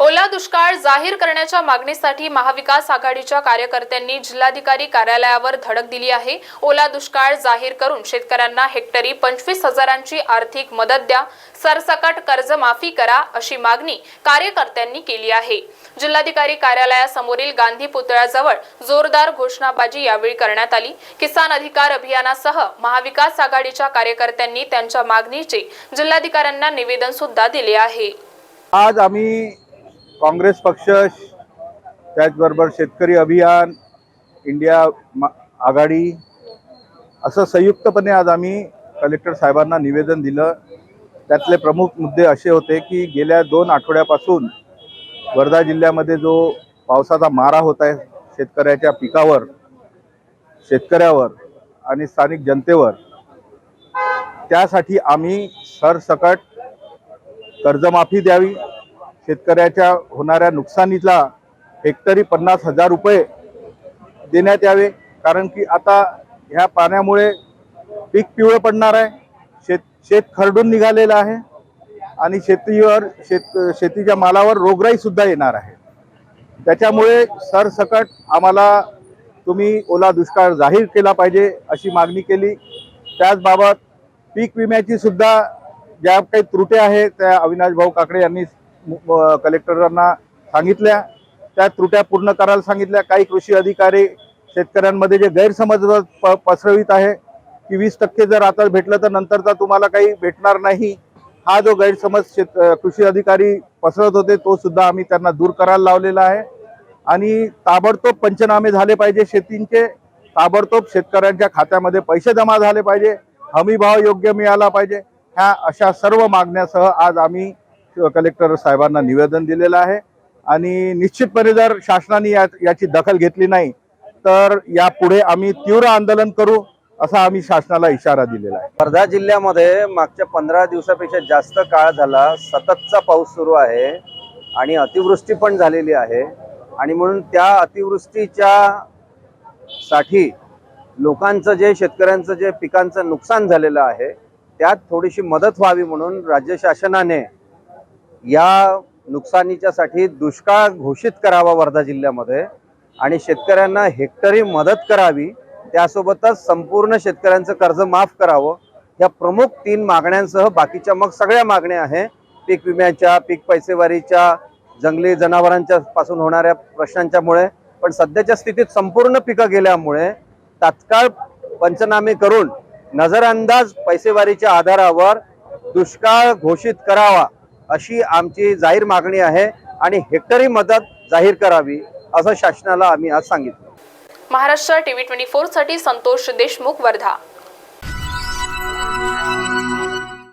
ओला दुष्काळ जाहीर करण्याच्या मागणीसाठी महाविकास आघाडीच्या कार्यकर्त्यांनी जिल्हाधिकारी कार्यालयावर धडक दिली आहे. ओला दुष्काळ जाहीर करून शेतकऱ्यांना हेक्टरी पंचवीस हजारांची आर्थिक मदत द्या. सरसकट कर्जमाफी करा अशी मागणी कार्यकर्त्यांनी केली आहे. जिल्हाधिकारी कार्यालयासमोरील गांधी पुतळ्याजवळ जोरदार घोषणाबाजी यावेळी करण्यात आली. किसान अधिकार अभियानासह महाविकास आघाडीच्या कार्यकर्त्यांनी त्यांच्या मागणीचे जिल्हाधिकाऱ्यांना निवेदन सुद्धा दिले आहे. आज आम्ही काँग्रेस पक्ष त्याचबरोबर शेतकरी अभियान इंडिया मा- आघाडी असं संयुक्तपणे आज आम्ही कलेक्टर साहेबांना निवेदन दिलं. त्यातले प्रमुख मुद्दे असे होते की गेल्या दोन आठवड्यापासून वर्धा जिल्ह्यामध्ये जो पावसाचा मारा होत आहे शेतकऱ्याच्या पिकावर शेतकऱ्यावर आणि स्थानिक जनतेवर त्यासाठी आम्ही सरसकट कर्जमाफी द्यावी. शेतकऱ्याच्या होणाऱ्या नुकसानीला हेक्टरी पन्नास हजार रुपये देण्यात यावे. कारण की आता ह्या पाण्यामुळे पीक पिवळं पडणार आहे. शेत शेत खरडून निघालेलं आहे. आणि शेतीवर शेत शेतीच्या मालावर रोगराईसुद्धा येणार आहे. त्याच्यामुळे सरसकट आम्हाला तुम्ही ओला दुष्काळ जाहीर केला पाहिजे अशी मागणी केली. त्याचबाबत पीक विम्याची सुद्धा ज्या काही त्रुट्या आहेत त्या अविनाश भाऊ काकडे यांनी कलेक्टरांना सांगितल्या त्या त्रुट्या पूर्ण करायला सांगितल्या. काही कृषी अधिकारी शेतकऱ्यांमध्ये जे गैरसमज प- पसरवित आहे की वीस टक्के जर आता भेटलं तर नंतरचा तुम्हाला काही भेटणार नाही. हा जो गैरसमज शेत कृषी अधिकारी पसरत होते तो सुद्धा आम्ही त्यांना दूर करायला लावलेला आहे. आणि ताबडतोब पंचनामे झाले पाहिजे शेतींचे. ताबडतोब शेतकऱ्यांच्या खात्यामध्ये पैसे जमा झाले पाहिजे. हमी भाव योग्य मिळाला पाहिजे. ह्या अशा सर्व मागण्यासह आज आम्ही कलेक्टर साहेबांना निवेदन दिलेलं आहे. आणि निश्चितपणे जर शासनाने या याची दखल घेतली नाही तर यापुढे आम्ही तीव्र आंदोलन करू असा आम्ही शासनाला इशारा दिलेला आहे. वर्धा जिल्ह्यामध्ये मागच्या पंधरा दिवसापेक्षा जास्त काळ झाला सततचा पाऊस सुरू आहे आणि अतिवृष्टी पण झालेली आहे. आणि म्हणून त्या अतिवृष्टीच्या साठी लोकांचं जे शेतकऱ्यांचं जे पिकांचं नुकसान झालेलं आहे त्यात थोडीशी मदत व्हावी म्हणून राज्य शासनाने या नुकसानीच्यासाठी दुष्काळ घोषित करावा वर्धा जिल्ह्यामध्ये. आणि शेतकऱ्यांना हेक्टरी मदत करावी त्यासोबतच संपूर्ण शेतकऱ्यांचं कर्ज माफ करावं या प्रमुख तीन मागण्यांसह बाकीच्या मग सगळ्या मागण्या आहे. पीक विम्याच्या पीक पैसेवारीच्या जंगली जनावरांच्या पासून होणाऱ्या प्रश्नांच्यामुळे पण सध्याच्या स्थितीत संपूर्ण पिकं गेल्यामुळे तात्काळ पंचनामे करून नजरअंदाज पैसेवारीच्या आधारावर दुष्काळ घोषित करावा. अशी आमची जाहीर मागणी आहे आणि हेक्टरी मदत जाहीर करावी असं शासनाला आम्ही आज सांगितलं. महाराष्ट्र टीव्ही ट्वेंटी फोरसाठी संतोष देशमुख वर्धा.